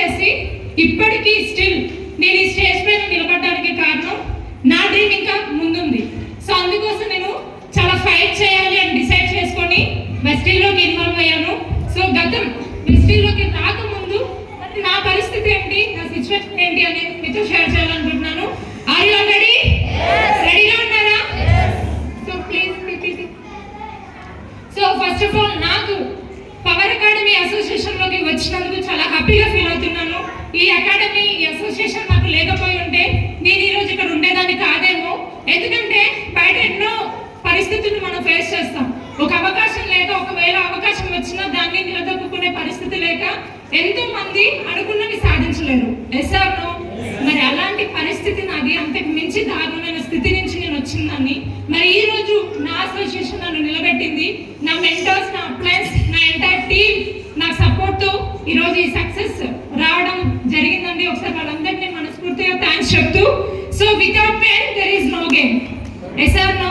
చేసి ఇప్పటికీ స్టిల్ నేను ఈ స్టేజ్ పైన నిలబడడానికి కారణం నా డ్రీమ్ ఇంకా ముందుంది. సో అందుకోసం నేను చాలా ఫైట్ చేయాలి అని డిసైడ్ చేసుకొని వెస్టీలోకి ఇన్వాల్వ్ అయ్యాను. సో గతం వెస్టీలోకి రాకముందు నా పరిస్థితి ఏంటి నా సిచ్యువేషన్ ఏంటి అనేది మీతో షేర్ చేయాలనుకుంటున్నాను. ఆర్ యు రెడీ రెడీగా ఉన్నారా? So please so first of all నాకు పవర్ అకాడమీ అసోసియేషన్లోకి వచ్చినందుకు చాలా హ్యాపీగా ఫీల్ అవుతున్నాను. ఈ అకాడమీ అసోసియేషన్ నాకు లేకపోయి ఉంటే నేను ఈ రోజు ఇక్కడ ఉండేదాన్ని కాదేమో. ఎందుకంటే బయట ఎన్నో పరిస్థితులు మనం ఫేస్ చేస్తాం. ఒక అవకాశం లేక ఒకవేళ అవకాశం వచ్చినా దాన్ని నిలదొక్కునే పరిస్థితి లేక ఎంతో మంది అనుకున్నవి సాధించలేరు. ఎస్ఆర్ను మరి అలాంటి పరిస్థితి నాది. అంతకు మించి దారుణమైన స్థితి నుంచి నేను వచ్చిందాన్ని. మరి ఈ రోజు నా అసోసియేషన్ నన్ను నిలబెట్టింది. నా మెంటర్స్ నా అప్లయన్స్ నా ఎంటైర్ టీమ్ నాకు సపోర్ట్ ఈరోజు ఈ రోజు ఈ సక్సెస్ రావడం జరిగిందండి. ఒకసారి వాళ్ళందరినీ మనస్ఫూర్తిగా థ్యాంక్స్ చెప్తూ. So without pain there is no game yes or no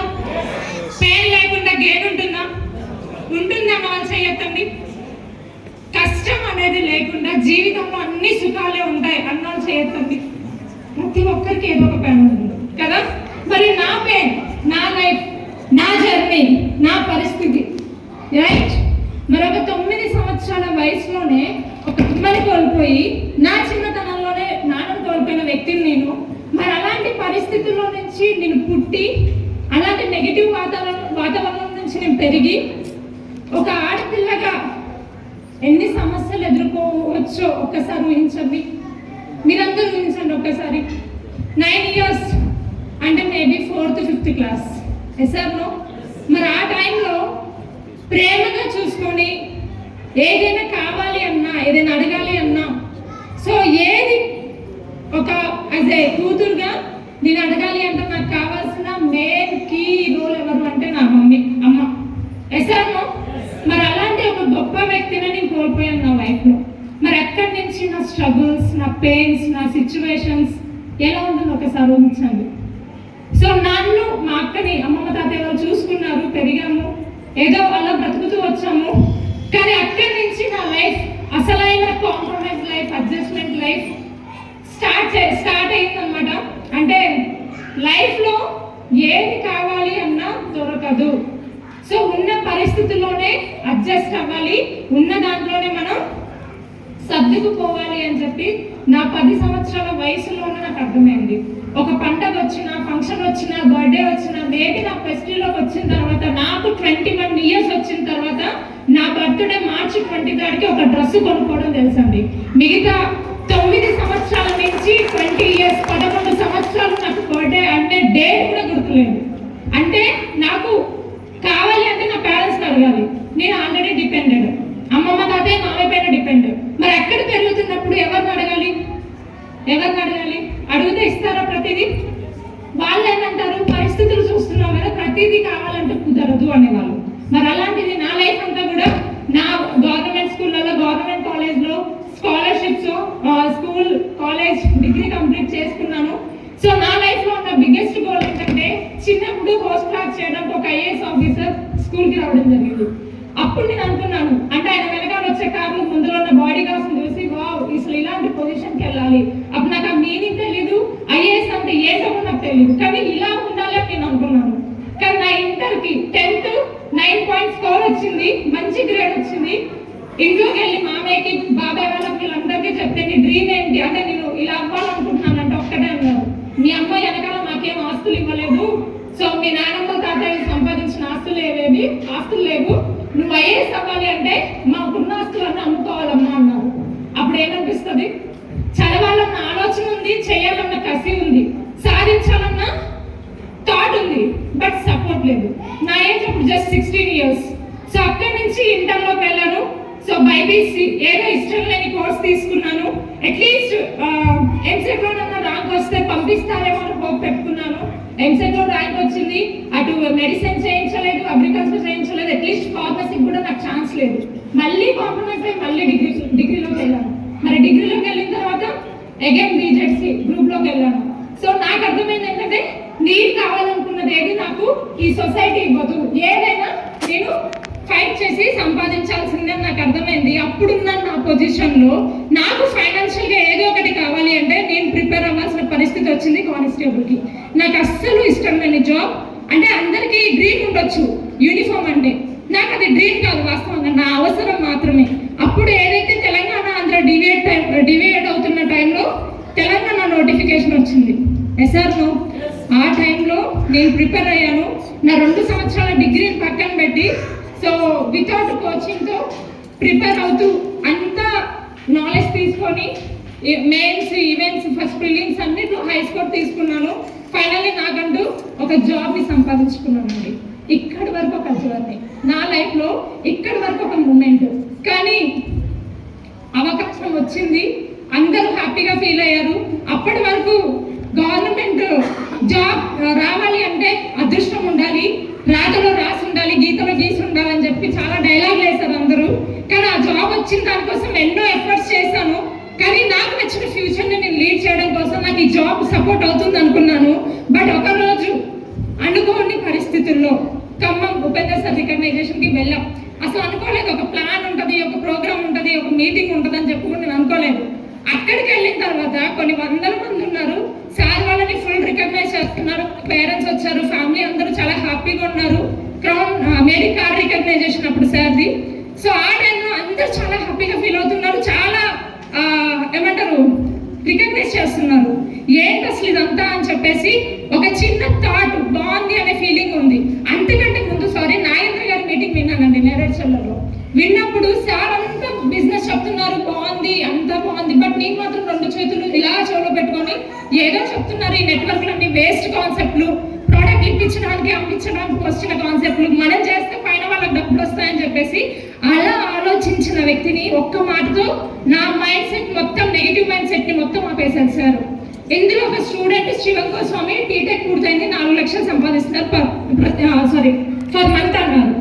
pain లేకుండా గేమ్ ఉంటుందా? ఉంటుందా వాళ్ళు చేయొద్దండి కష్టం అనేది లేకుండా జీవితంలో అన్ని సుఖాలే ఉంటాయి అన్నం చేయొద్దండి ప్రతి ఒక్కరికి ఏదో ఒక పెయిన్ ఉంటుంది. కదా? మరి నా పెయిన్ నా లైఫ్ నా జర్నీ నా పరిస్థితి. రైట్ మరి ఒక తొమ్మిది సంవత్సరాల వయసులోనే ఒక అమ్మని కోల్పోయి నా చిన్నతనంలోనే నాన్న కోల్పోయిన వ్యక్తిని నేను. మరి అలాంటి పరిస్థితుల్లో నుంచి నేను పుట్టి అలాంటి నెగిటివ్ వాతావరణం వాతావరణం నుంచి నేను పెరిగి ఒక ఆడపిల్లగా ఎన్ని సమస్యలు ఎదుర్కోవచ్చో ఒక్కసారి ఊహించండి. మీరందరూ ఊహించండి ఒక్కసారి. నైన్ ఇయర్స్ అంటే మేబీ ఫోర్త్ ఫిఫ్త్ క్లాస్ ఎస్ఆర్లో మరి ఆ టైంలో ప్రేమగా చూసుకొని ఏదైనా కావాలి అన్నా ఏదైనా అడగాలి అన్నా సో ఏది ఒక యాజ్ ఏ కూతురుగా నేను అడగాలి అంటే నాకు కావాల్సిన మెయిన్ కీ రోల్ ఎవరు అంటే నా మమ్మీ అమ్మ. ఎస్ఆర్లో మరి అలాంటి ఒక గొప్ప వ్యక్తిని నేను కోల్పోయాను నా లైఫ్లో మరి ఎక్కడి నుంచి నా స్ట్రగుల్స్ నా పెయిన్స్ నా సిచ్యువేషన్స్ ఎలా ఉంటుందో ఒకసారి ఊహించండి. సో నన్ను మా అక్కని అమ్మమ్మ తాతయ్య వాళ్ళు చూసుకున్నారు పెరిగాము. ఏదో అలా బ్రతుకుతూ వచ్చాము. కానీ అక్కడి నుంచి నా లైఫ్ అసలైన compromise life adjustment life start start అయిందనమాట అంటే లైఫ్లో ఏది కావాలి అన్నా దొరకదు సో ఉన్న పరిస్థితుల్లోనే అడ్జస్ట్ అవ్వాలి ఉన్న దాంట్లోనే మనం సర్దుకుపోవాలి అని చెప్పి నా పది సంవత్సరాల వయసులోనే నాకు అర్థమైంది. ఒక పండగ వచ్చిన ఫంక్షన్ వచ్చిన బర్త్డే వచ్చిన మేబీ నా ఫెస్టివల్లోకి వచ్చిన తర్వాత నాకు ట్వంటీ వన్ ఇయర్స్ వచ్చిన తర్వాత నా బర్త్డే మార్చి ట్వంటీ థర్డ్కి ఒక డ్రెస్ కొనుక్కోవడం తెలుసండి. మిగతా తొమ్మిది సంవత్సరాల నుంచి ట్వంటీ ఇయర్స్ పదకొండు సంవత్సరాలు నాకు బర్త్డే అంటే డేట్ కూడా గుర్తులేదు అంటే నాకు కావాలి అంటే నా పేరెంట్స్ని అడగాలి నేను ఆల్రెడీ డిపెండెడ్ అమ్మమ్మ తాతయ్య మామయ్య పైన డిపెండ్ మరి ఎక్కడ పెరుగుతున్నప్పుడు ఎవరిని అడగాలి ఎవరిని అడగాలి అడిగితే ఇస్తారా ప్రతిదీ వాళ్ళు ఏమంటారు పరిస్థితులు చూస్తున్నాం కదా ప్రతిదీ కావాలంటే కుదరదు అనేవాళ్ళు మరి అలాంటిది నా లైఫ్ అంతా కూడా నా గవర్నమెంట్ స్కూళ్ళలో గవర్నమెంట్ కాలేజ్లో scholarships school college degree complete చేసుకున్నాను సో నా లైఫ్లో ఉన్న బిగ్గెస్ట్ గోల్ ఏంటంటే చిన్నప్పుడు పోస్ట్ క్లాస్ చేయడానికి ఒక ఐఏఎస్ ఆఫీసర్ స్కూల్కి రావడం జరిగింది అప్పుడు నేను అనుకున్నాను అంటే ఆయన వెనకాల వచ్చే కార్లు ముందులో ఉన్న బాడీ గార్డ్స్ చూసి వావ్ అసలు ఇలాంటి పొజిషన్కి వెళ్ళాలి అప్పుడు నాకు ఆ మీనింగ్ తెలీదు ఐఏఎస్ అంటే ఏంటో కూడా నాకు తెలియదు కానీ ఇలా ఉండాలి అని నేను అనుకున్నాను కానీ నా ఇంటర్కి టెన్త్ నైన్ పాయింట్ స్కోర్ వచ్చింది మంచి గ్రేడ్ వచ్చింది ఇంట్లోకి వెళ్ళి మామయ్యకి బాబాయ్ వాళ్ళకి వీళ్ళందరికీ చెప్తే నీ డ్రీమ్ ఏంటి అంటే నేను ఇలా అవ్వాలనుకుంటున్నాను అంటే ఒక్కటే అన్నారు మీ అమ్మాయి వెనకాల మాకేం ఆస్తులు ఇవ్వలేదు సో మీ నాయనమ్మ తాతయ్య సంపాదించిన ఉంది ఆస్తులు లేవు. నువ్వు ఐఏఎస్ అవ్వాలి అంటే మాకున్న ఆస్తులన్నీ అమ్ముకోవాలమ్మా అన్నారు అప్పుడు ఏమనిపిస్తుంది చదవాలన్న ఆలోచన ఉంది చేయాలన్న కసి ఉంది. సాధించాలన్న థాట్ ఉంది బట్ సపోర్ట్ లేదు. నా ఏజ్ అప్పుడు జస్ట్ సిక్స్టీన్ ఇయర్స్ సో అక్కడి నుంచి ఇంటర్లోకి వెళ్ళాను. సో బైబీసీ ఏదో ఇష్టం లేని కోర్స్ తీసుకున్నాను. అట్లీస్ట్ ఎంసెట్లో నన్ను ర్యాంక్ వస్తే పంపిస్తారేమో అని హోప్ పెట్టుకున్నాను. ఎంసెట్లో ర్యాంక్ వచ్చింది. అటు మెడిసిన్ చేయించలేదు అగ్రికల్చర్ చేయించలేదు. అట్లీస్ట్ ఫార్మసీకి కూడా నాకు ఛాన్స్ లేదు. మళ్ళీ కాంప్రమైజ్ అయ్యి మళ్ళీ డిగ్రీ డిగ్రీలోకి వెళ్ళాను. మరి డిగ్రీలోకి వెళ్ళిన తర్వాత అగైన్ బీజెడ్సీ గ్రూప్లోకి వెళ్ళాను. సో నాకు అర్థమైంది ఏంటంటే నీరు కావాలనుకున్నది ఏది నాకు ఈ సొసైటీ ఇవ్వదు. ఏదైనా నేను ఫైట్ చేసి సంపాదించాల్సిందే అని నాకు అర్థమైంది. అప్పుడున్నాను నా పొజిషన్లో. నాకు ఫైనాన్షియల్గా ఏదో ఒకటి కావాలి అంటే నేను ప్రిపేర్ అవ్వాల్సిన పరిస్థితి వచ్చింది కానిస్టేబుల్కి. నాకు అస్సలు ఇష్టం లేని జాబ్ అంటే అందరికీ డ్రీమ్ ఉండొచ్చు. యూనిఫామ్ అంటే. నాకు అది డ్రీమ్ కాదు వాస్తవంగా. నా అవసరం మాత్రమే. అప్పుడు ఏదైతే Telangana Andhra divide time divide అవుతున్న టైంలో తెలంగాణ నోటిఫికేషన్ వచ్చింది. ఎస్ఆర్ఓ ఆ టైంలో నేను ప్రిపేర్ అయ్యాను. నా రెండు సంవత్సరాల డిగ్రీని పక్కన పెట్టి సో వితౌట్ కోచింగ్తో ప్రిపేర్ అవుతూ అంతా నాలెడ్జ్ తీసుకొని మెయిన్స్ ఈవెంట్స్ ఫస్ట్ ప్రిలిమ్స్ అన్నిట్లో హై స్కోర్ తీసుకున్నాను. ఫైనల్లీ నాకంటూ ఒక జాబ్ని సంపాదించుకున్నానండి. ఇక్కడి వరకు ఒక జర్నీ నా లైఫ్లో ఇక్కడి వరకు ఒక మూమెంట్ కానీ అవకాశం వచ్చింది. అందరూ హ్యాపీగా ఫీల్ అయ్యారు. అప్పటి వరకు గవర్నమెంట్ జాబ్ రావాలి అంటే అదృష్టం ఉండాలి. రాతలో రాసి ఉండాలి గీతలో గీసి ఉండాలని చెప్పి చాలా డైలాగ్ వేశారు అందరూ కానీ ఆ జాబ్ వచ్చిన దానికోసం ఎన్నో ఎఫర్ట్స్ చేశాను. కానీ నాకు నచ్చిన ఫ్యూచర్ని నేను లీడ్ చేయడం కోసం నాకు ఈ జాబ్ సపోర్ట్ అవుతుంది అనుకున్నాను. బట్ ఒక రోజు అనుకోని పరిస్థితుల్లో ఖమ్మం ఉపేంద్ర సార్ రికగ్నైజేషన్కి వెళ్ళాం. అసలు అనుకోలేదు ఒక ప్లాన్ ఉంటుంది ఒక ప్రోగ్రామ్ ఉంటుంది ఒక మీటింగ్ ఉంటుంది అని చెప్పుకుని నేను అనుకోలేదు. అక్కడికి వెళ్ళిన తర్వాత కొన్ని వందల మంది ఉన్నారు. సార్ వాళ్ళని ఫుల్ రికగ్నైజ్ చేస్తున్నారు. పేరెంట్స్ వచ్చారు ఫ్యామిలీ అందరూ చాలా హ్యాపీగా ఉన్నారు. క్రౌన్ మేరీ కార్ రికగ్నైజేషన్ అప్పుడు సార్ది. సో ఆ విన్నానండి విన్నప్పుడు సార్ అంతా బిజినెస్ చెప్తున్నారు బాగుంది అంతా బాగుంది బట్ నీకు మాత్రం రెండు చేతులు ఇలా చెవులో పెట్టుకొని ఏదో చెప్తున్నారు ఈ నెట్వర్క్లన్నీ వేస్ట్ కాన్సెప్ట్లు ప్రోడక్ట్ ఇప్పించడానికి అమ్మించడానికి వచ్చిన కాన్సెప్ట్లు మనం చేస్తే పైన వాళ్ళకి డబ్బులు వస్తాయని చెప్పేసి అలా ఆలోచించిన వ్యక్తిని ఒక్క మాటతో నా మైండ్ సెట్ మొత్తం నెగిటివ్ మైండ్ సెట్ని మొత్తం ఆపేశారు సార్. ఇందులో ఒక స్టూడెంట్ శివంకో స్వామి బీటెక్ పూర్తయింది నాలుగు లక్షలు సంపాదిస్తున్నారు సారీ ఫర్ మంత్ అన్నారు.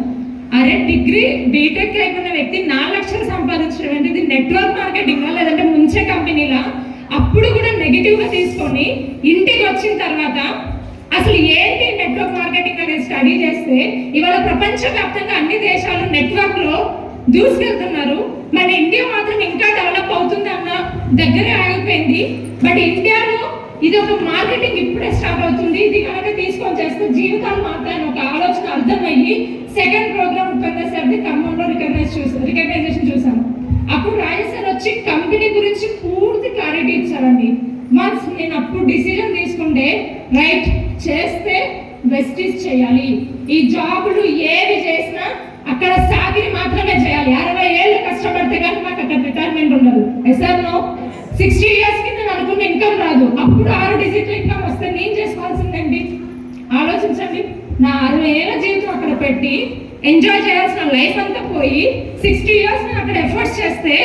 అరే డిగ్రీ బీటెక్ అయిపోయిన వ్యక్తి నాలుగు లక్షలు సంపాదించడం అంటే ఇది నెట్వర్క్ మార్కెటింగ్ లేదంటే ముంచే కంపెనీలా అప్పుడు కూడా నెగిటివ్గా తీసుకొని ఇంటికి వచ్చిన తర్వాత అసలు ఏంటి నెట్వర్క్ మార్కెటింగ్ అనేది స్టడీ చేస్తే ఇవాళ ప్రపంచవ్యాప్తంగా అన్ని దేశాలు నెట్వర్క్లో దూసుకెళ్తున్నారు. మన ఇండియా మాత్రం ఇంకా డెవలప్ అవుతుంది అన్న దగ్గరే ఆగిపోయింది. బట్ ఇండియాలో ఇది ఒక మార్కెటింగ్ ఇప్పుడే స్టార్ట్ అవుతుంది. ఇది కనుక తీసుకొని చేస్తే జీవితాలు మాత్రమే ఒక ఆలోచన అర్థమయ్యి సెకండ్ ప్రోగ్రామ్ ఉపేంద్ర సార్ది ఖమ్మంలో రికగ్నైజ్ చూసాం రికగ్నైజేషన్ చూసాను అప్పుడు రాజేష్ వచ్చి కంపెనీ గురించి పూర్తి క్లారిటీ ఇచ్చారండి. మన్స్ నేను అప్పుడు డిసిజన్ తీసుకుంటే రైట్ చేస్తే వెస్టీస్ చేయాలి. ఈ జాబులు ఏవి చేసినా అక్కడ సాగిరి మాత్రమే చేయాలి. అరవై ఏళ్ళు కష్టపడితే కానీ మాకు అక్కడ రిటైర్మెంట్ ఉండదు. ఎస్ఆర్ నో సిక్స్టీ ఇయర్స్కి నేను అనుకున్న ఇన్కమ్ రాదు. అప్పుడు ఆరు డిజిట్ ఇన్కమ్ వస్తే నేను చేసుకోవాల్సిందండి ఆలోచించండి. నా అరవై ఏళ్ళ జీవితం అక్కడ పెట్టి ఎంజాయ్ చేయాల్సిన లైఫ్ అంతా పోయి సిక్స్టీ ఇయర్స్ నేను అక్కడ ఎఫర్ట్స్ చేస్తే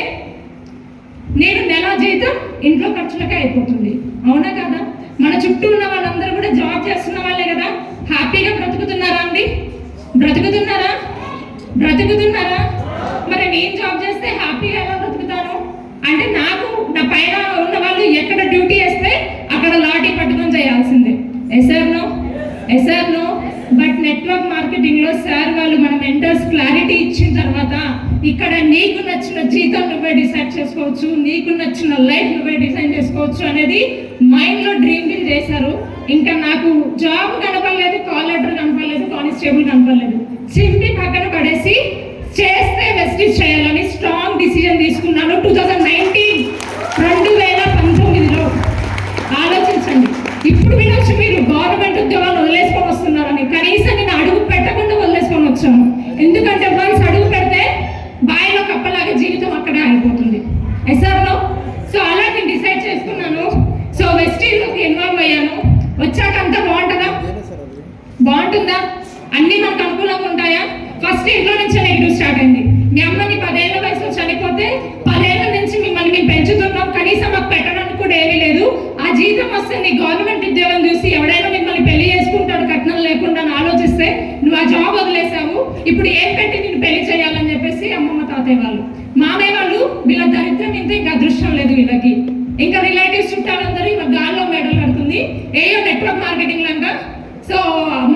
నేను నెల జీతం ఇంట్లో ఖర్చులకే అయిపోతుంది. అవునా కదా మన చుట్టూ ఉన్న వాళ్ళందరూ కూడా జాబ్ చేస్తున్న వాళ్ళే కదా హ్యాపీగా బ్రతుకుతున్నారా అండి బ్రతుకుతున్నారా బ్రతుకుతున్నారా మరి నేను జాబ్ చేస్తే హ్యాపీగా ఎలా బ్రతుకుతాను అంటే నాకు నా పైన ఉన్న వాళ్ళు ఎక్కడ డ్యూటీ వేస్తే అక్కడ లాఠీ పట్టుకొని చేయాల్సిందే yes or no yes or no but network మార్కెటింగ్లో sir వాళ్ళు మన మెంటర్స్ క్లారిటీ ఇచ్చిన తర్వాత ఇక్కడ నీకు నచ్చిన జీతం చేసుకోవచ్చు నీకు నచ్చిన లైఫ్ నువ్వే డిజైన్ చేసుకోవచ్చు అనేది మైండ్లో డ్రీమ్ బిల్ చేశారు. ఇంకా నాకు జాబ్ కనపడలేదు కాల్ లెటర్ కనపడలేదు కానిస్టేబుల్ కనపడలేదు. చింపి పక్కన పడేసి చేస్తే వెస్టిజ్ చేయాలని స్ట్రాంగ్ డిసిజన్ తీసుకున్నాను టూ థౌజండ్ నైన్టీన్ రెండు వేల పంతొమ్మిదిలో. ఆలోచించండి. ఇప్పుడు వినొచ్చు మీరు గవర్నమెంట్ ఉద్యోగాలు వదిలేసుకొని వస్తున్నారని. కనీసం నేను అడుగు పెట్టకుండా వదిలేసుకొని వచ్చాను. ఎందుకంటే వన్స్ అడుగు పెడితే బాయిలో కప్పలాగా జీవితం అక్కడే ఆగిపోతుంది ఎస్ఆర్లో సో అలా నేను డిసైడ్ చేసుకున్నాను సో వెస్టీజ్లోకి ఇన్వాల్వ్ అయ్యాను వచ్చాక అంతా బాగుంటుందా బాగుంటుందా అన్ని మనకు అనుకూలంగా ఉంటాయా ఫస్ట్ ఇంట్లో నుంచే నెగిటివ్ స్టార్ట్ అయింది మీ అమ్మని పదేళ్ళ వయసులో చనిపోతే పదేళ్ళ నుంచి మిమ్మల్ని మేము పెంచుతున్నాం కనీసం మాకు పెట్టడానికి కూడా ఏమీ లేదు ఆ జీతం వస్తే నీ గవర్నమెంట్ ఉద్యోగం చూసి ఎవడైనా మిమ్మల్ని పెళ్ళి చేసుకుంటాడు కట్నం లేకుండా అని ఆలోచిస్తే నువ్వు ఆ జాబ్ వదిలేసావు ఇప్పుడు ఏం పెట్టి నేను పెళ్ళి చేయాలని చెప్పేసి అమ్మమ్మ తాతయ్య వాళ్ళు మామయ్య వాళ్ళు వీళ్ళ దరిద్రం ఇంత ఇంకా అదృష్టం లేదు వీళ్ళకి ఇంకా రిలేటివ్స్ చుట్టాలందరూ ఇవాళ గాల్లో మెడల్ కడుతుంది ఏయో నెట్వర్క్ మార్కెటింగ్ లాగా సో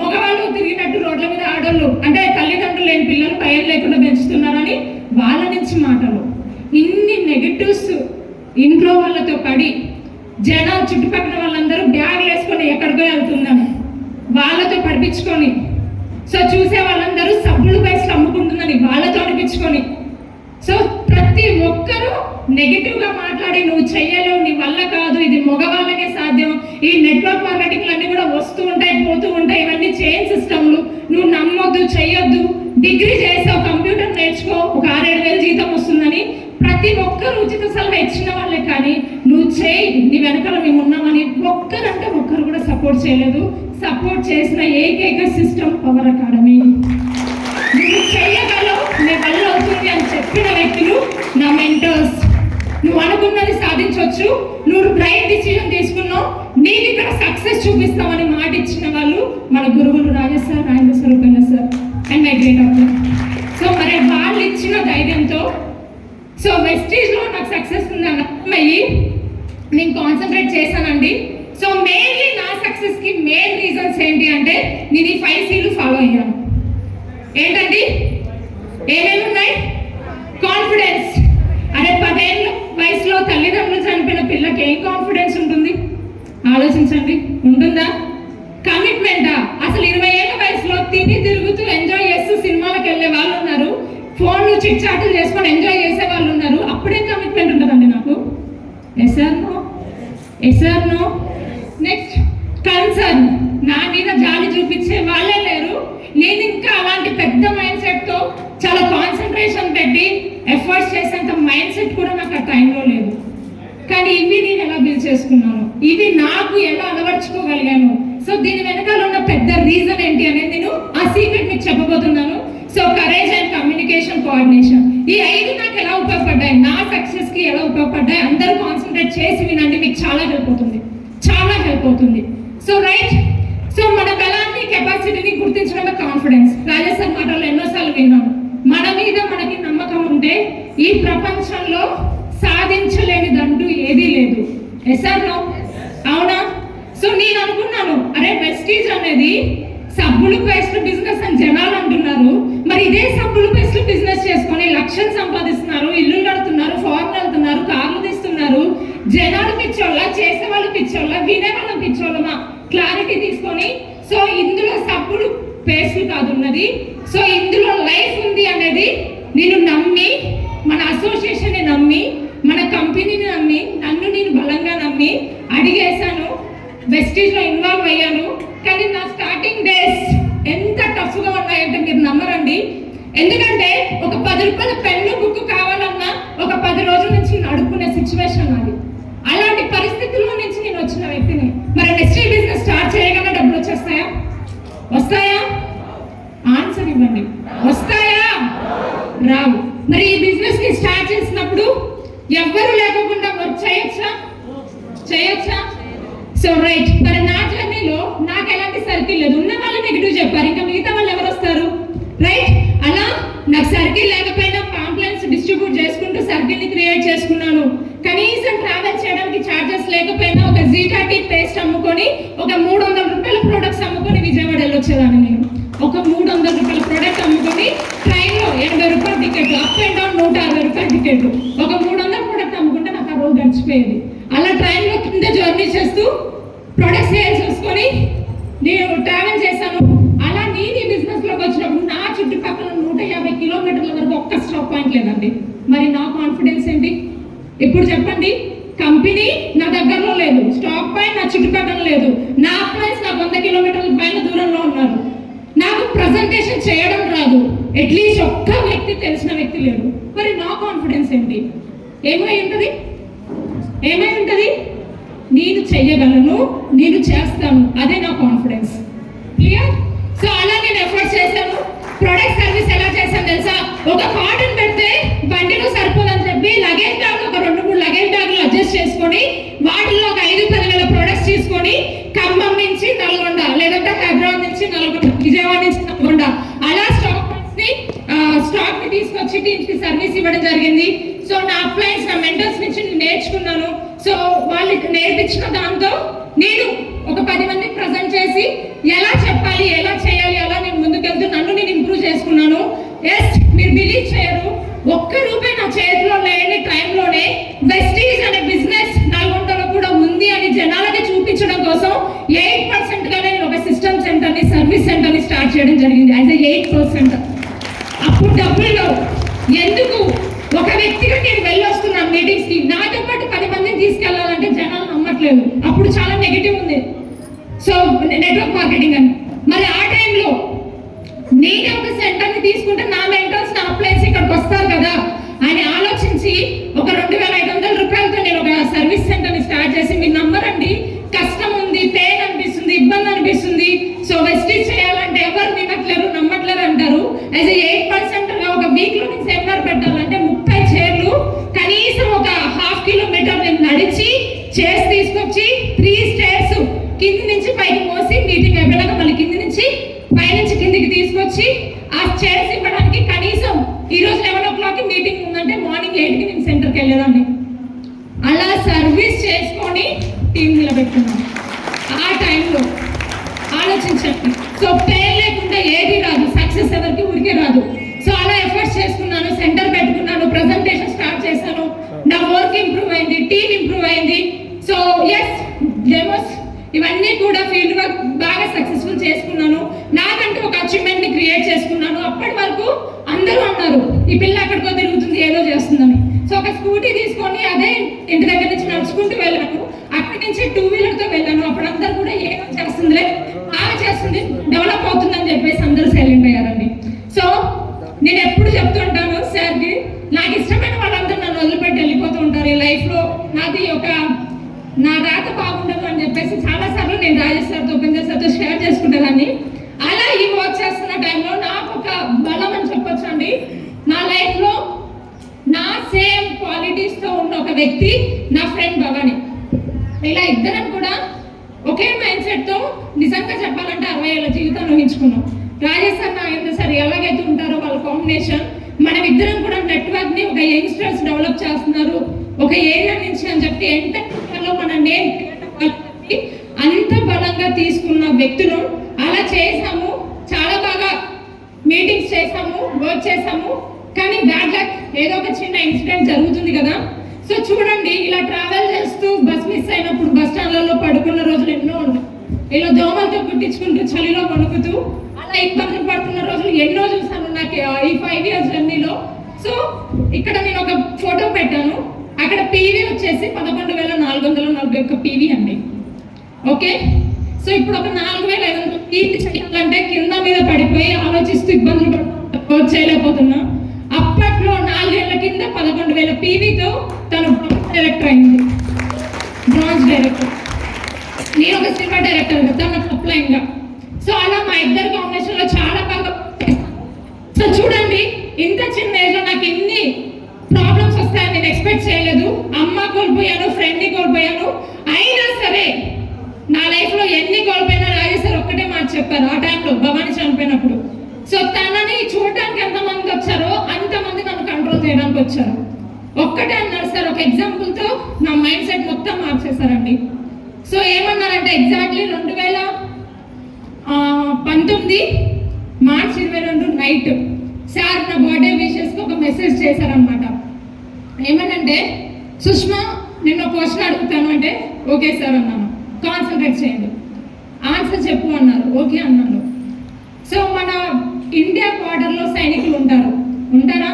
మగవాళ్ళు తిరిగినట్టు రోడ్ల మీద ఆడోళ్ళు అంటే తల్లిదండ్రులు లేని పిల్లలు పైరు లేకుండా పెంచుతున్నారని వాళ్ళ ఇన్ని నెగటివ్స్ ఇంట్లో వాళ్ళతో పడి జనాలు చుట్టుపక్కల వాళ్ళందరూ బ్యాగ్లు వేసుకొని ఎక్కడికో వెళ్తున్నాను వాళ్ళతో పడిపించుకొని సో చూసే వాళ్ళందరూ సబ్బులు పైసలు అమ్ముకుంటుందని వాళ్ళతో అనిపించుకొని. సో ప్రతి ఒక్కరూ నెగిటివ్గా మాట్లాడి నువ్వు చెయ్యలేవు నీ వల్ల కాదు ఇది మగవాళ్ళకే సాధ్యం. ఈ నెట్వర్క్ మార్కెటింగ్ అన్ని కూడా వస్తూ ఉంటాయి పోతూ ఉంటాయి. ఇవన్నీ చైన్ సిస్టమ్లు. నువ్వు నమ్మొద్దు చెయ్యొద్దు. డిగ్రీ చేసావు కంప్యూటర్ నేర్చుకో ఒక ఆరేడు వేలు జీతం వస్తుందని ప్రతి ఒక్కరు ఉచిత సలహా ఇచ్చిన వాళ్ళే కానీ నువ్వు చేయి నీ వెనకాల మేము ఉన్నామని ఒక్కరంటే ఒక్కరు కూడా సపోర్ట్ చేయలేదు. సపోర్ట్ చేసిన ఏకైక సిస్టమ్ పవర్ అకాడమీ. నువ్వు చేయగలవు నీ వల్ల అవుతుంది అని చెప్పిన వ్యక్తులు నా మెంటర్స్. నువ్వు అనుకున్నది సాధించవచ్చు నువ్వు బ్రైట్ డిసిజన్ తీసుకున్నావు. నేను ఇక్కడ సక్సెస్ చూపిస్తామని మాట ఇచ్చిన వాళ్ళు మన గురువులు Rajesh sir Rajendra sir sir and my great offer so మరి వాళ్ళు ఇచ్చిన ధైర్యంతో సో వెస్టీజ్లో నాకు సక్సెస్ ఉంది అర్థమయ్యి నేను కాన్సన్ట్రేట్ చేశానండి. సో మెయిన్లీ నా సక్సెస్కి మెయిన్ రీజన్స్ ఏంటి అంటే నేను ఈ ఫైవ్ సీలు ఫాలో అయ్యాను. ఏంటండి? ఏమేమి ఉన్నాయి? కాన్ఫిడెన్స్ అరే పదేళ్ళు వయసులో తల్లిదండ్రులు చనిపోయిన పిల్లకి ఏం కాన్ఫిడెన్స్ ఉంటుంది? ఆలోచించండి. ఉంటుందా? కమిట్మెంటా అసలు ఇరవై ఏళ్ళ వయసులో తిని తిరుగుతూ ఎంజాయ్ చేస్తూ సినిమాలకు వెళ్ళే వాళ్ళు ఉన్నారు. ఫోన్లు చిట్ చాట్లు చేసుకొని ఎంజాయ్ చేసే వాళ్ళు ఉన్నారు. అప్పుడే కమిట్మెంట్ ఉంటుందండి నాకు? ఎస్ఆర్ నో నెక్స్ట్ కన్సర్న్ నా మీద జాలి చూపించే వాళ్ళే లేరు. నేను ఇంకా అలాంటి పెద్ద మైండ్ సెట్తో చాలా కాన్సన్ట్రేషన్ పెట్టి ఎఫర్ట్స్ చేసేంత మైండ్ సెట్ కూడా నాకు ఆ టైంలో లేదు. కానీ ఇవి నేను ఎలా బిల్ చేసుకున్నాను? ఇవి నాకు ఎలా అలవర్చుకోగలిగాను? సో దీని వెనకాల ఉన్న పెద్ద రీజన్ ఏంటి అనేది నేను ఆ సీక్రెట్ మీకు చెప్పబోతున్నాను. So courage and communication coordination ఈ ఐదు నాకు ఎలా ఉపయోగపడ్డాయి? నా సక్సెస్కి ఎలా ఉపయోగపడ్డాయి? అందరూ కాన్సన్ట్రేట్ చేసి వినండి మీకు చాలా హెల్ప్ అవుతుంది. చాలా హెల్ప్ అవుతుంది. సో రైట్ సో మన బలాన్ని కెపాసిటీని గుర్తించడమే కాన్ఫిడెన్స్ రాజస్థాన్ మాటలు ఎన్నోసార్లు విన్నాను. మన మీద మనకి నమ్మకం ఉంటే ఈ ప్రపంచంలో సాధించలేనిదంటూ ఏదీ లేదు. ఎస్ఆర్ నో అవునా? సో నేను అనుకున్నాను అరే వెస్టీజ్ అనేది సబ్బులు పేస్ట్ బిజినెస్ అని జనాలు అంటున్నారు. మరి ఇదే సబ్బులు పేస్ట్ బిజినెస్ చేసుకొని లక్షలు సంపాదిస్తున్నారు ఇల్లు కడుతున్నారు ఫారెన్ వెళ్తున్నారు కార్లు తీస్తున్నారు. జనాలు పిచ్చోళ్ళ చేసే వాళ్ళు పిచ్చోళ్ళ వినే వాళ్ళం పిచ్చోళ్ళమా? క్లారిటీ తీసుకొని సో ఇందులో సబ్బులు స్పేస్ కాదు ఉన్నది సో ఇందులో లైఫ్ ఉంది అనేది నేను నమ్మి మన అసోసియేషన్ని నమ్మి మన కంపెనీని నమ్మి నన్ను నేను బలంగా నమ్మి అడిగేశాను. వెస్టీజ్లో ఇన్వాల్వ్ అయ్యాను. కానీ నా స్టార్టింగ్ డేస్ ఎంత టఫ్గా ఉన్నాయంటే మీరు నమ్మరండి ఎందుకంటే ఒక పది రూపాయల పెన్ను బుక్ కావాలన్నా ఒక పది రోజుల నుంచి నడుపుకునే సిచ్యువేషన్ అది అలాంటి పరిస్థితుల్లో నుంచి నేను వచ్చిన వ్యక్తిని మరి వెస్టీ బిజినెస్ స్టార్ట్ చేయగానే డబ్బులు వచ్చేస్తాయా వస్తాయా ఆన్సర్ ఇవ్వండి వస్తాయా రావు మరి ఈ బిజినెస్ని స్టార్ట్ చేసినప్పుడు ఎవ్వరు లేకుండా వర్క్ చేయొచ్చా చేయొచ్చా? సో రైట్ మరి నా జర్నీలో నాకు ఎలాంటి సర్కిల్ లేదు. ఉన్న వాళ్ళు నెగిటివ్ చెప్పారు. ఇంకా మిగతా వాళ్ళు ఎవరు వస్తారు? రైట్ అలా నాకు సర్కిల్ లేకపోయినా పాంప్లెన్స్ డిస్ట్రిబ్యూట్ చేసుకుంటూ సర్కిల్ని క్రియేట్ చేసుకున్నాను. కనీసం ట్రావెల్ చేయడానికి ఛార్జెస్ లేకపోయినా ఒక జీటాటీ పేస్ట్ అమ్ముకొని ఒక మూడు వందల రూపాయల ప్రొడక్ట్స్ అమ్ముకొని విజయవాడ వెళ్ళొచ్చేదాన్ని నేను. ఒక మూడు వందల రూపాయల ప్రోడక్ట్ అమ్ముకొని ట్రైన్లో ఎనభై రూపాయల టికెట్ అప్ అండ్ డౌన్ నూట అరవై రూపాయల టికెట్ ఒక మూడు వందల ప్రోడక్ట్ అమ్ముకుంటే నాకు ఆ రోజు గడిచిపోయేది అలా ట్రైన్లో కింద జర్నీ చేస్తూ ప్రొడక్ట్స్ సేల్స్ చూసుకొని నేను ట్రావెల్ చేశాను. అలా నేను ఈ బిజినెస్లోకి వచ్చినప్పుడు నా చుట్టుపక్కల నూట యాభై కిలోమీటర్ల వరకు ఒక్క స్టాప్ పాయింట్ లేదండి. మరి నా కాన్ఫిడెన్స్ ఏంటి? ఇప్పుడు చెప్పండి కంపెనీ నా దగ్గరలో లేదు స్టాప్ పాయింట్ నా చుట్టుపక్కల లేదు. నా అప్లైన్స్ నాకు వంద కిలోమీటర్ల పైన దూరంలో ఉన్నారు నాకు ప్రజెంటేషన్ చేయడం రాదు. అట్లీస్ట్ ఒక్క వ్యక్తి తెలిసిన వ్యక్తి లేడు. మరి నా కాన్ఫిడెన్స్ ఏంటి? ఏమై ఉంటుంది? ఏమై ఉంటుంది నేను చెయ్యగలను నేను చేస్తాను. అదే నా కాన్ఫిడెన్స్ క్లియర్ సో అలా నేను ఎఫర్ట్ చేశాను. ప్రొడక్ట్ సర్వీస్ ఎలా చేశాను తెలుసా? ఒక కాటన్ పెడితే బండిలో సరిపోదని చెప్పి లగేజ్ బ్యాగ్ ఒక రెండు మూడు లగేజ్ బ్యాగ్లు అడ్జస్ట్ చేసుకొని వాటిల్లో ఒక ఐదు పదివేల ప్రొడక్ట్స్ తీసుకొని ఖమ్మం నుంచి నల్గొండ లేదంటే హైదరాబాద్ నుంచి నల్గొండ విజయవాడ నుంచి నల్గొండ అలా స్టాక్ స్టాక్ని తీసుకొచ్చి టీమ్స్కి సర్వీస్ ఇవ్వడం జరిగింది. సో నా అప్లైన్స్ నా మెంటర్స్ నుంచి నేర్చుకున్నాను. సో వాళ్ళకి నేర్పించిన దాంతో నేను ఒక పది మందికి ప్రజెంట్ చేసి ఎలా చెప్పాలి ఎలా చేయాలి అలా నేను ముందుకెళ్తూ నన్ను నేను ఇంప్రూవ్ చేసుకున్నాను. ఎస్ మీరు బిలీవ్ చేయరు. ఒక్క రూపాయి నా చేతిలో లేని టైంలోనే వెస్టీజ్ అనే బిజినెస్ నల్గొండలో కూడా ఉంది అని జనాలకి చూపించడం కోసం ఎయిట్ పర్సెంట్గా నేను ఒక సిస్టమ్ సెంటర్ని సర్వీస్ సెంటర్ని స్టార్ట్ చేయడం జరిగింది. యాజ్ ఎయిట్ పర్సెంట్ డబ్బుల్లో ఎందుకు ఒక వ్యక్తిగా నేను వెళ్ళొస్తున్నాను మీటింగ్స్కి నాతో పాటు పది మందిని తీసుకెళ్ళాలంటే జనాలు నమ్మట్లేదు. అప్పుడు చాలా నెగిటివ్ ఉంది. సో నెట్వర్క్ మార్కెటింగ్ అని. చైర్స్ తీసుకొచ్చి త్రీ స్టేర్స్ కింది నుంచి పైకి మోసి మీటింగ్ అయిపోయాక మళ్ళీ కింది నుంచి పైనుంచి కిందికి తీసుకొచ్చి ఆ చైర్స్ ఇవ్వడానికి కనీసం ఈ రోజు లెవెన్ ఓ క్లాక్ మీటింగ్ ఉందంటే మార్నింగ్ ఎయిట్కి నేను సెంటర్కి వెళ్ళేదాన్ని అలా సర్వీస్ చేసుకొని టీం నిలబెట్టున్నాను ఆ టైంలో ఆలోచించండి. సో పేరు లేకుండా ఏది రాదు. సక్సెస్ ఎవరికి ఊరికే రాదు. సో అలా ఎఫర్ట్స్ చేసుకున్నాను సెంటర్ పెట్టుకున్నాను ప్రజెంటేషన్ స్టార్ట్ చేశాను. నా వర్క్ ఇంప్రూవ్ అయింది టీం ఇంప్రూవ్ అయింది. సో ఎస్ డెమోస్ ఇవన్నీ కూడా ఫీల్డ్ వర్క్ బాగా సక్సెస్ఫుల్ చేసుకున్నాను. నాకంటూ ఒక అచీవ్మెంట్ని క్రియేట్ చేసుకున్నాను. అప్పటి వరకు అందరూ అన్నారు ఈ పిల్ల అక్కడికో తిరుగుతుంది ఏదో చేస్తుందని. సో ఒక స్కూటీ తీసుకొని అదే ఇంటి దగ్గర నుంచి నడుచుకుంటూ వెళ్ళాను. అక్కడి నుంచి టూ వీలర్తో వెళ్ళాను. అప్పుడు అందరు కూడా ఏదో చేస్తుందిలే బాగా చేస్తుంది డెవలప్ అవుతుందని చెప్పేసి అందరూ సైలెంట్ అయ్యారండి. సో నేను ఎప్పుడు చెప్తుంటాను సార్కి నాకు ఇష్టమైన వాళ్ళందరూ నన్ను వదిలిపెట్టి వెళ్ళిపోతూ ఉంటారు ఈ లైఫ్లో నాది ఒక నా రాత బాగుండదు అని చెప్పేసి చాలా సార్లు నేను రాజేష్ సార్తో ఉపేంద్ర సార్తో షేర్ చేసుకుంటానని అలా ఈ వర్క్ చేస్తున్న టైంలో నాకు ఒక బలం అని చెప్పొచ్చు అండి నా లైఫ్లో నా సేమ్ క్వాలిటీస్తో ఉన్న ఒక వ్యక్తి నా ఫ్రెండ్ భవాని. ఇలా ఇద్దరం కూడా ఒకే మైండ్ సెట్తో నిజంగా చెప్పాలంటే అరవై ఏళ్ళ జీవితాన్ని ఊహించుకున్నాం. రాజేష్ సార్ నాగేంద్ర సార్ ఎలాగైతే ఉంటారో వాళ్ళ కాంబినేషన్ మనం ఇద్దరం కూడా నెట్వర్క్ని ఒక యంగ్స్టర్స్ డెవలప్ చేస్తున్నారు. ఒక ఏరియా నుంచి అని చెప్పి ఎంటర్లో మన నేమ్ అంత బలంగా తీసుకున్న వ్యక్తులు అలా చేసాము చాలా బాగా మీటింగ్స్ చేసాము వర్క్ చేసాము కానీ బ్యాడ్ లక్ ఏదో ఒక చిన్న ఇన్సిడెంట్ జరుగుతుంది కదా. సో చూడండి ఇలా ట్రావెల్ చేస్తూ బస్ మిస్ అయినప్పుడు బస్ స్టాండ్లలో పడుకున్న రోజులు ఎన్నో ఉన్నాయి. ఇలా దోమలతో కుట్టించుకుంటూ చలిలో వణుకుతూ అలా ఇబ్బందులు పడుతున్న రోజులు ఎన్నో చూసాను నాకు ఈ ఫైవ్ ఇయర్స్ జర్నీలో సో ఇక్కడ నేను ఒక ఫోటో పెట్టాను. అక్కడ పీవీ వచ్చేసి పదకొండు వేల నాలుగు వందల నలభై ఒక్క పీవీ అండి. ఓకే సో ఇప్పుడు ఒక నాలుగు వేల ఐదు వందల పీవీ చేయాలంటే కింద మీద పడిపోయి ఆలోచిస్తూ ఇబ్బందులు చేయలేకపోతున్నా. అప్పట్లో నాలుగేళ్ళ కింద పదకొండు వేల పీవీతో తను డైరెక్టర్ అయింది. బ్రాంచ్ డైరెక్టర్ నేను ఒక సినిమా డైరెక్టర్ తన అప్లైన్గా సో అలా మా ఇద్దరు కాంబినేషన్లో చాలా బాగా సో చూడండి ఇంత చిన్న ఏజ్లో నాకు ఎన్ని ప్రాబ్లమ్స్ వస్తాయని నేను ఎక్స్పెక్ట్ చేయలేదు. అమ్మ కోల్పోయాను ఫ్రెండ్ని కోల్పోయాను. అయినా సరే నా లైఫ్లో ఎన్ని కోల్పోయినా రాజేశ్వర్ సార్ ఒక్కటే మాట చెప్పారు ఆ టైంలో భవాని చనిపోయినప్పుడు. సో తనని చూడటానికి ఎంతమంది వచ్చారో అంతమంది నన్ను కంట్రోల్ చేయడానికి వచ్చారు. ఒక్కటే అన్నారు సార్ ఒక ఎగ్జాంపుల్తో నా మైండ్ సెట్ మొత్తం మార్చేశారండి. సో ఏమన్నారంటే ఎగ్జాక్ట్లీ రెండు వేల పంతొమ్మిది మార్చ్ ఇరవై రెండు నైట్ సార్ నా బర్త్డే విషెస్కి ఒక మెసేజ్ చేశారనమాట ఏమనంటే సుష్మా నిన్న క్వశ్చన్ అడుగుతాను అంటే ఓకే సార్ అన్నాను. కాన్సన్ట్రేట్ చేయండి. ఆన్సర్ చెప్పు అన్నారు. ఓకే అన్నాను. సో మన ఇండియా బార్డర్లో సైనికులు ఉంటారు. ఉంటారా?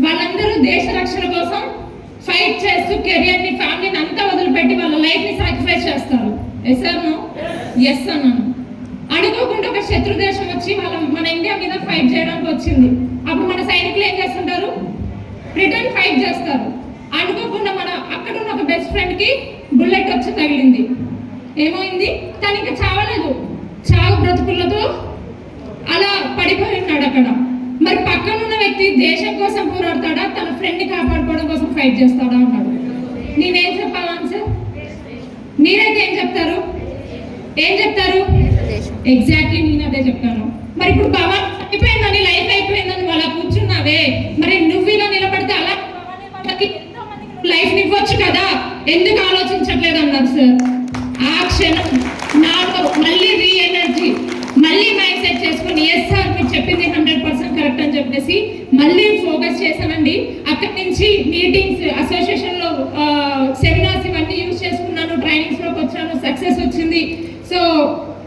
వాళ్ళందరూ దేశ రక్షణ కోసం ఫైట్ చేస్తూ కెరియర్ని ఫ్యామిలీని అంతా వదిలిపెట్టి వాళ్ళ లైఫ్ని సాక్రిఫైస్ చేస్తారు. ఎస్ అన్నాను నో ఎస్ అన్నాను. అనుకోకుండా ఒక శత్రు దేశం వచ్చి వాళ్ళ మన ఇండియా మీద ఫైట్ చేయడానికి వచ్చింది. అప్పుడు మన సైనికులు ఏం చేస్తుంటారు? రిటర్న్ ఫైట్ చేస్తారు. అనుకోకుండా మన అక్కడ ఉన్న ఒక బెస్ట్ ఫ్రెండ్కి బుల్లెట్ వచ్చి తగిలింది. ఏమైంది? తను ఇంకా చావలేదు. చావు బ్రతుకులతో అలా పడిపోయి ఉన్నాడు అక్కడ. మరి పక్కన ఉన్న వ్యక్తి దేశం కోసం పోరాడతాడా? తన ఫ్రెండ్ని కాపాడుకోవడం కోసం ఫైట్ చేస్తాడా అన్నాడు. నేనేం చెప్పాలి ఆన్సర్ మీరైతే ఏం చెప్తారు? ఏం చెప్తారు? ఎగ్జాక్ట్లీ నేను అదే చెప్తాను. మరి ఇప్పుడు భవన్ అయిపోయిందని లైఫ్ అయిపోయిందని వాళ్ళ కూర్చున్నావే? మరి నువ్వు ఇలా నిలబడితే అలా వాళ్ళకి లైఫ్ ఇవ్వచ్చు కదా? ఎందుకు ఆలోచించట్లేదు అన్నారు సార్ ఆ క్షణం నాలో మళ్ళీ రీ ఎనర్జీ మళ్ళీ మైండ్ సెట్ చేసుకుని ఎస్ సార్ మీరు చెప్పింది హండ్రెడ్ పర్సెంట్ కరెక్ట్ అని చెప్పేసి మళ్ళీ ఫోకస్ చేశానండి. అక్కడి నుంచి మీటింగ్స్ అసోసియేషన్లో సెమినార్స్ ఇవన్నీ యూజ్ చేసుకున్నాను ట్రైనింగ్స్లోకి వచ్చాను సక్సెస్ వచ్చింది సో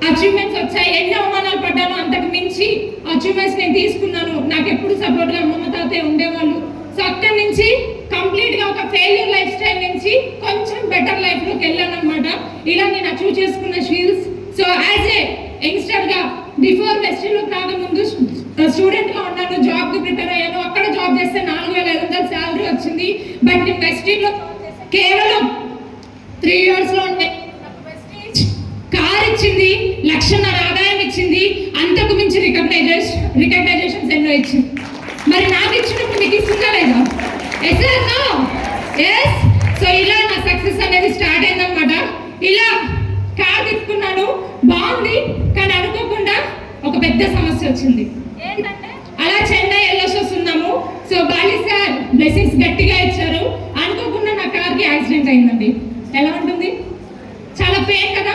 అచీవ్మెంట్స్ వచ్చాయి. ఎన్ని అవమానాలు పడ్డాను. అంతకు మించి అచీవ్మెంట్స్ నేను తీసుకున్నాను. నాకు ఎప్పుడు సపోర్ట్గా అమ్మమ్మ తాతయ్య ఉండేవాళ్ళు. సో అక్కడి నుంచి కంప్లీట్గా ఒక ఫెయిల్యూర్ లైఫ్ స్టైల్ నుంచి కొంచెం బెటర్ లైఫ్లోకి వెళ్ళాను అనమాట ఇలా నేను అచీవ్ చేసుకున్న షీల్స్ సో యాజ్ ఏ యంగ్స్టర్గా బిఫోర్ వెస్టిలో రాకముందు స్టూడెంట్గా ఉన్నాను జాబ్కి ప్రిపేర్ అయ్యాను అక్కడ జాబ్ చేస్తే నాలుగు వేల ఐదు వందల శాలరీ వచ్చింది బట్ నేను వెస్టిలో కేవలం త్రీ ఇయర్స్లో ఉండే కార్ ఇచ్చింది లక్షన్నర ఆదాయం ఇచ్చింది అంతకు మించి రికగ్నైజేషన్ రికగ్నైజేషన్స్ ఎన్నో ఇచ్చింది మరి నాకు ఇచ్చినప్పుడు మీకు ఇస్తుందా లేదా ఎస్ నో ఎస్ సో ఇలా నా సక్సెస్ అనేది స్టార్ట్ అయిందనమాట ఇలా కార్ తీసుకున్నాను బాగుంది కానీ అనుకోకుండా ఒక పెద్ద సమస్య వచ్చింది. అలా చెన్నై వెళ్ళొసి వస్తున్నాము. సో బాలి సార్ బ్లెస్సింగ్స్ గట్టిగా ఇచ్చారు. అనుకోకుండా నా కార్కి యాక్సిడెంట్ అయిందండి. ఎలా ఉంటుంది? చాలా పెయిన్ కదా?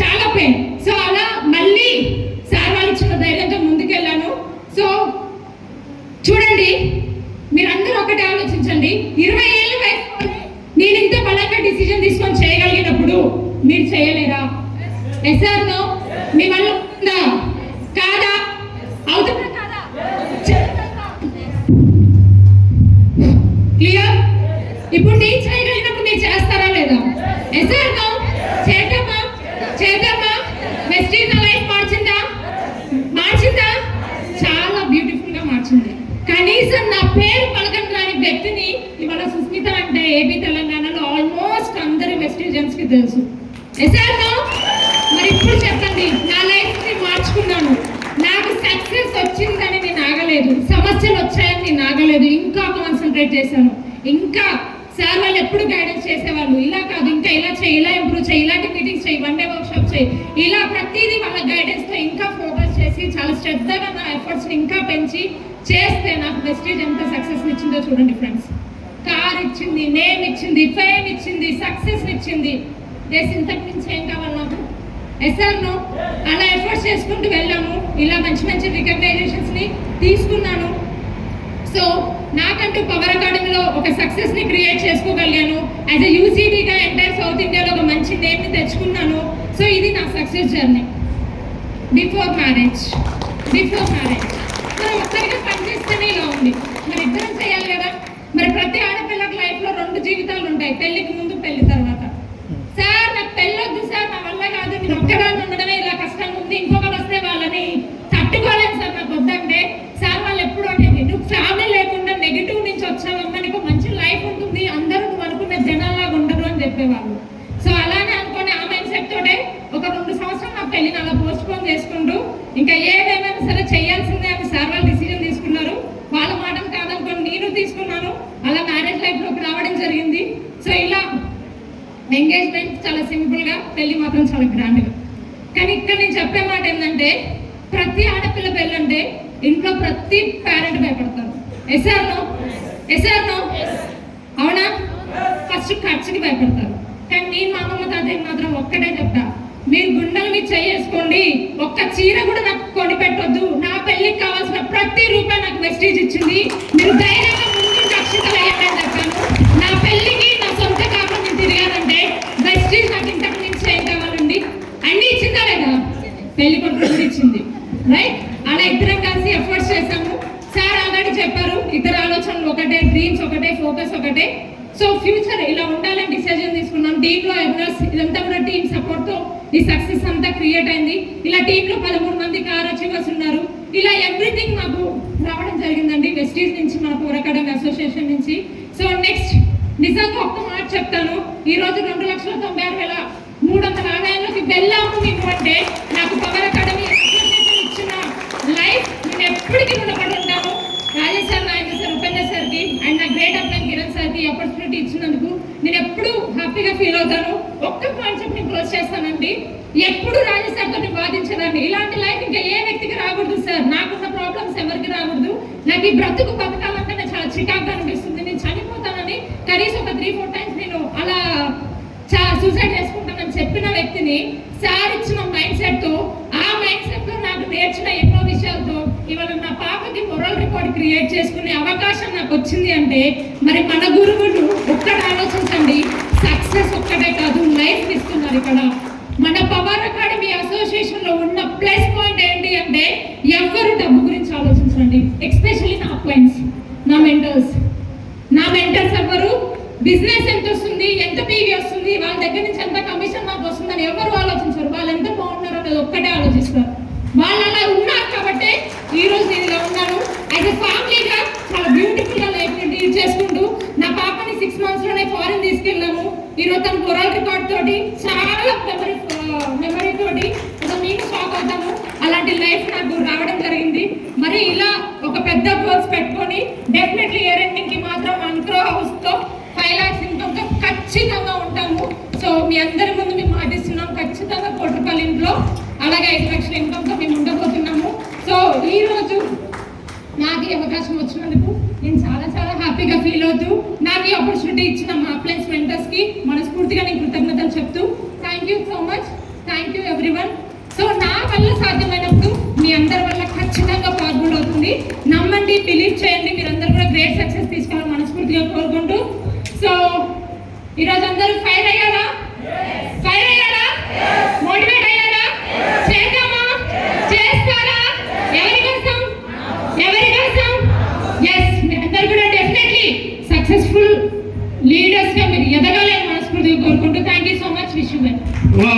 చాలా పెయిన్ సో అలా మళ్ళీ సార్ వాళ్ళు ఇచ్చిన ధైర్యంతో ముందుకెళ్ళాను. సో చూడండి మీరందరూ ఒకటి ఆలోచించండి. ఇరవై ఏళ్ళ వయసులోనే నేను ఇంత బలంగా డిసిజన్ తీసుకొని చేయగలిగినప్పుడు మీరు చేయలేరా? ఎస్ఆర్ నో మీ వల్ల సుస్మిత ఏపీ తెలంగాణలో ఆల్మోస్ట్ అందరి వెస్టిజన్స్కి తెలుసు. మరి ఇప్పుడు చెప్పండి నా లైఫ్ని మార్చుకున్నాను. నాకు సక్సెస్ వచ్చిందని నేను ఆగలేదు. సమస్యలు వచ్చాయని నేను ఆగలేదు. ఇంకా కాన్సన్ట్రేట్ చేశాను. ఇంకా సార్ వాళ్ళు ఎప్పుడు గైడెన్స్ చేసేవాళ్ళు? ఇలా కాదు ఇంకా ఇలా చేయి ఇలా ఇంప్రూవ్ చేయి ఇలాంటి మీటింగ్స్ చేయి వన్ డే వర్క్ షాప్ చేయి. ఇలా ప్రతిదీ వాళ్ళ గైడెన్స్తో ఇంకా ఫోకస్ చేసి చాలా శ్రద్ధగా నా ఎఫర్ట్స్ని ఇంకా పెంచి చేస్తే నాకు వెస్టేజ్ ఎంత సక్సెస్ ఇచ్చిందో చూడండి ఫ్రెండ్స్ కార్ ఇచ్చింది నేమ్ ఇచ్చింది ఫేమ్ ఇచ్చింది సక్సెస్ ఇచ్చింది దేశం ఇంతకు మించి ఏం కావాలి నాకు? ఎస్ఆర్ అలా ఎఫర్ట్స్ చేసుకుంటూ వెళ్ళాము. ఇలా మంచి మంచి రికగ్నైజేషన్స్ని తీసుకున్నాను. సో నాకంటూ పవర్ అకాడమీలో ఒక సక్సెస్ని క్రియేట్ చేసుకోగలిగాను యాజ్ అ యూసీడీగా ఎంటైర్ సౌత్ ఇండియాలో ఒక మంచి నేమ్ని తెచ్చుకున్నాను. సో ఇది నా success journey before marriage before marriage మనం ఒక్కరిగా పనిచేస్తేనే ఇలా ఉంది. మరి ఇద్దరం చేయాలి కదా? మరి ప్రతి ఆడపిల్లకి లైఫ్లో రెండు జీవితాలు ఉంటాయి. పెళ్ళికి ముందు పెళ్ళి తర్వాత. సార్ నాకు పెళ్ళొద్దు సార్ నా వల్ల కాదు. నేను ఒక్కదాన్ని ఉండడమే ఇలా కష్టంగా ఉంది. ఇంకొకరు వస్తే వాళ్ళని తట్టుకోలేను సార్. నాకు వద్దంటే సార్ వాళ్ళు ఎప్పుడు అనేది నువ్వు ఫ్యామిలీ లేకుండా నెగిటివ్ నుంచి వచ్చావమ్మా. నీకు మంచి లైఫ్ ఉంటుంది. అందరూ నువ్వు అనుకునే జనాల్లాగా ఉండరు అని చెప్పేవాళ్ళు. సో అలానే అనుకునే ఆ మైండ్ సెట్ తోటే ఒక రెండు సంవత్సరాలు నా పెళ్ళిని అలా పోస్ట్ పోన్ చేసుకుంటూ ఇంకా ఏదైనా సరే చేయాల్సిందే అని సార్ వాళ్ళు డిసిజన్ తీసుకున్నారు. వాళ్ళ మాటలు కాదనుకోని నేను తీసుకున్నాను. అలా మ్యారేజ్ లైఫ్లోకి రావడం జరిగింది. సో ఇలా ఎంగేజ్మెంట్ చాలా సింపుల్గా పెళ్ళి మాత్రం చాలా గ్రాండ్గా. కానీ ఇక్కడ నేను చెప్పే మాట ఏంటంటే ప్రతి ఆడపిల్ల పెళ్ళంటే ఇంట్లో ప్రతి పేరెంట్ భయపడతారు. ఎస్ఆర్నో ఎస్ఆర్నో అవునా? ఫస్ట్ ఖర్చుకి భయపడతారు. కానీ నేను మా అమ్మమ్మ తాతయ్య మాత్రం ఒక్కటే చెప్తా. మీరు గుండెలు మీద చేసుకోండి ఒక్క చీర కూడా నాకు కొని పెట్టొద్దు నా పెళ్ళికి కావాల్సిన ప్రతి రూపాయి నాకు వెస్టేజ్ ఇచ్చింది. మీరు ధైర్యంగా ముందు చెప్పాను. నా పెళ్ళికి నా సొంత కాకుండా నేను తిరిగానంటే వెస్టేజ్ నాకు ఇంతకు మించి ఏం కావాలండి? అన్ని ఇచ్చిందా లేదా? పెళ్ళి కొడుకు ఇచ్చింది. రైట్ అలా ఇద్దరం కలిసి ఎఫర్ట్స్ చేశాము. సార్ ఆల్రెడీ చెప్పారు ఇద్దరు ఆలోచనలు ఒకటే డ్రీమ్స్ ఒకటే ఫోకస్ ఒకటే. సో ఫ్యూచర్ ఇలా ఉండాలని డిసిజన్ తీసుకున్నాం. టీమ్లో ఎవర్నర్స్ ఇదంతా కూడా టీమ్ సపోర్ట్తో ఈ సక్సెస్ అంతా క్రియేట్ అయింది. ఇలా టీంలో లో పదమూడు మంది కార్ అచీవర్స్ ఉన్నారు. ఇలా ఎవ్రీథింగ్ మాకు రావడం జరిగిందండి. వెస్టీస్ నుంచి మన పూర్ అకాడమీ అసోసియేషన్ నుంచి. సో నెక్స్ట్ నిజంగా ఒక్క మాట చెప్తాను. ఈ రోజు రెండు లక్షల తొంభై ఆరు వేల మూడు వందల ఆదాయంలోకి వెళ్ళాము మీకు అంటే నాకు పవర్ అకాడమీ అసోసియేషన్ ఇచ్చిన లైఫ్ నేను ఎప్పటికీ రుణపడి ఉంటాను. రాజేష్ సార్ నాయన సార్ ఉపేంద్ర సార్కి అండ్ నా గ్రేట్ అప్ కిరణ్ సార్కి ఆపర్చునిటీ ఇచ్చినందుకు నేను ఎప్పుడు హ్యాపీగా ఫీల్ అవుతాను. ఒక్క పాయింట్ చెప్పి నేను క్లోజ్ చేస్తానండి. ఎప్పుడు రాజు సార్ తోటి వాదించదండి. ఇలాంటి లైఫ్ ఇంకా ఏ వ్యక్తికి రాకూడదు సార్. నాకున్న ప్రాబ్లమ్స్ ఎవరికి రాకూడదు. నాకు ఈ బ్రతుకు బతకాలంటే నాకు చాలా చికాగ్గా అనిపిస్తుంది. నేను చనిపోతానని కనీసం ఒక త్రీ ఫోర్ టైమ్స్ నేను అలా చా సూసైడ్ చేసుకుంటానని చెప్పిన వ్యక్తిని సార్ ఇచ్చిన మైండ్ సెట్తో ఆ మైండ్ సెట్తో నాకు నేర్చిన ఎన్నో విషయాలతో ఇవాళ నా పాపకి మొరల్ రికార్డ్ క్రియేట్ చేసుకునే అవకాశం నాకు వచ్చింది అంటే మరి మన గురువులు ఒక్కటి ఆలోచించండి. సక్సెస్ ఒక్కటే కాదు లైఫ్ ఇస్తున్నారు ఇక్కడ. మన పవర్ అకాడమీ అసోసియేషన్లో ఉన్న ప్లస్ పాయింట్ ఏంటి అంటే ఎవరు డబ్బు గురించి ఆలోచించండి ఎక్స్పెషల్లీ నా పాయింట్స్ నా మెంటర్స్ నా మెంటర్స్ ఎవరు బిజినెస్ ఎంత వస్తుంది? ఎంత పీవీ వస్తుంది? వాళ్ళ దగ్గర నుంచి ఎంత కమిషన్ మాకు వస్తుందని ఎవరు ఆలోచించరు. వాళ్ళు ఎంత బాగుంటున్నారు ఒక్కటే ఆలోచిస్తారు. వాళ్ళు అలా ఉన్నారు కాబట్టి ఈ రోజు నేను ఇలా ఉన్నాను. అయితే ఫ్యామిలీగా చాలా బ్యూటిఫుల్గా లైఫ్ లీడ్ చేసుకుంటూ నా పాపని సిక్స్ మంత్స్లోనే ఫారెన్ తీసుకెళ్ళాము. ఈ రోజు తన కొరల్ రికార్డ్ తోటి చాలా మెమరీ మెమరీ తోటి మేము షాక్ అవుతాము. అలాంటి లైఫ్ నాకు రావడం జరిగింది. మరి ఇలా ఒక పెద్ద గోల్స్ పెట్టుకొని డెఫినెట్లీ ఇయర్ ఎండింగ్కి మాత్రం వన్ క్రో ఫైవ్ లాక్స్ ఇన్కమ్తో ఖచ్చితంగా ఉంటాము. సో మీ అందరి ముందు మేము మాటిస్తున్నాం ఖచ్చితంగా కోటపల్లి ఇంట్లో అలాగే ఐదు లక్షల ఇన్కమ్తో ఈరోజు నాకు ఈ అవకాశం వచ్చినందుకు నేను చాలా చాలా హ్యాపీగా ఫీల్ అవుతూ నాకు ఈ ఆపర్చునిటీ ఇచ్చిన మా అప్లయన్స్ మెంటర్స్కి మనస్ఫూర్తిగా నేను కృతజ్ఞతలు చెప్తూ thank you so much thank you everyone so నా వల్ల సాధ్యమైనప్పుడు మీ అందరి వల్ల ఖచ్చితంగా పాల్గొన అవుతుంది. నమ్మండి బిలీవ్ చేయండి. మీరందరూ కూడా గ్రేట్ సక్సెస్ తీసుకోవాలని మనస్ఫూర్తిగా కోరుకుంటూ. సో ఈరోజు అందరూ ఫైర్ అయ్యారా ఫైర్ సక్సెస్ఫుల్ లీడర్స్